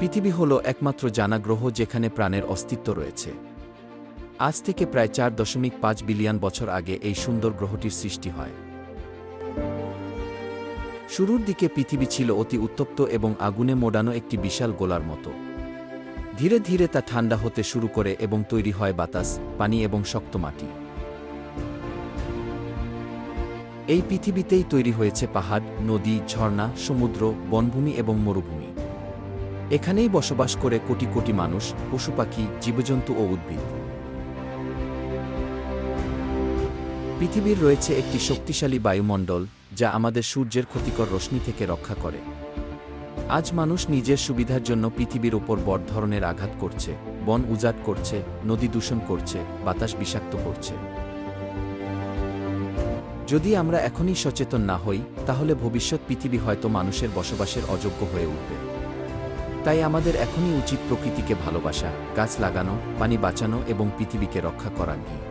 পৃথিবী হল একমাত্র জানা গ্রহ যেখানে প্রাণের অস্তিত্ব রয়েছে। আজ থেকে প্রায় চার দশমিক পাঁচ বিলিয়ন বছর আগে এই সুন্দর গ্রহটির সৃষ্টি হয়। শুরুর দিকে পৃথিবী ছিল অতি উত্তপ্ত এবং আগুনে মোড়ানো একটি বিশাল গোলার মতো। ধীরে ধীরে তা ঠান্ডা হতে শুরু করে এবং তৈরি হয় বাতাস, পানি এবং শক্ত মাটি। এই পৃথিবীতেই তৈরি হয়েছে পাহাড়, নদী, ঝর্ণা, সমুদ্র, বনভূমি এবং মরুভূমি। এখানেই বসবাস করে কোটি কোটি মানুষ, পশু পাখি, জীবজন্তু ও উদ্ভিদ। পৃথিবীর রয়েছে একটি শক্তিশালী বায়ুমণ্ডল, যা আমাদের সূর্যের ক্ষতিকর রশ্মি থেকে রক্ষা করে। আজ মানুষ নিজের সুবিধার জন্য পৃথিবীর ওপর বড় ধরনের আঘাত করছে, বন উজাট করছে, নদী দূষণ করছে, বাতাস বিষাক্ত করছে। যদি আমরা এখনই সচেতন না হই, তাহলে ভবিষ্যৎ পৃথিবী হয়তো মানুষের বসবাসের অযোগ্য হয়ে উঠবে। তাই আমাদের এখনই উচিত প্রকৃতিকে ভালোবাসা, গাছ লাগানো, পানি বাঁচানো এবং পৃথিবীকে রক্ষা করার নিয়ে।